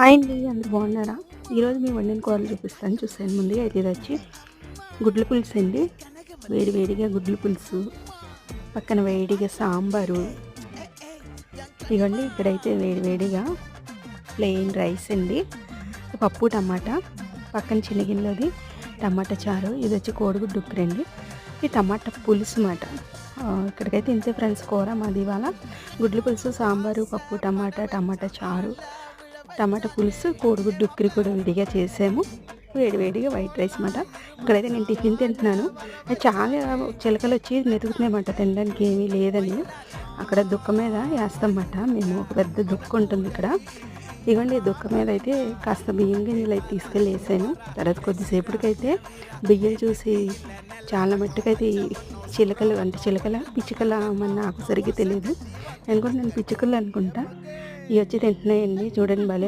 Hi అండి అందరు బాగున్నారా? ఈరోజు మేము వండిన కూరలు చూపిస్తాను. చూసాను ముందుగా అయితే ఇది వచ్చి గుడ్ల పులుసు అండి. వేడి వేడిగా గుడ్ల పులుసు పక్కన వేడిగా సాంబారు. ఇవ్వండి ఇక్కడైతే వేడి వేడిగా ప్లెయిన్ రైస్ అండి. పప్పు టమాటా పక్కన చిన్నగిన్నెలోది టమాటా చారు ఇది వచ్చి కోడిగుడ్డు ఉక్కరండి. ఈ టమాటా పులుసు మాట ఇక్కడికైతే ఇంతే ఫ్రెండ్స్ కూర మాది ఇవాళ. గుడ్ల పులుసు సాంబారు పప్పు టమాటా టమాటా చారు టమాటా పులుసు కోడిగుడ్డు ఉక్కిరి కూడా విడిగా చేసాము. వేడివేడిగా వైట్ రైస్ అనమాట ఇక్కడైతే నేను టిఫిన్ తింటున్నాను. చాలా చిలకలు వచ్చి మెతుకుతున్నాయన్నమాట తినడానికి ఏమీ లేదని. అక్కడ దుక్క మీద వేస్తామన్నమాట. మేము ఒక పెద్ద దుక్క ఉంటుంది ఇక్కడ. ఇవ్వండి దుక్క మీద అయితే కాస్త బియ్యం గింజలు అయితే తీసుకెళ్ళి వేసాను. తర్వాత కొద్దిసేపటికైతే బియ్యం చూసి చాలా మట్టుకైతే చిలకలు అంటే చిలకల పిచ్చుకల మన నాకు సరిగ్గా తెలియదు అనుకుంటే నేను పిచ్చుకలు అనుకుంటా. ఇవి వచ్చి తింటున్నాయండి. చూడండి భలే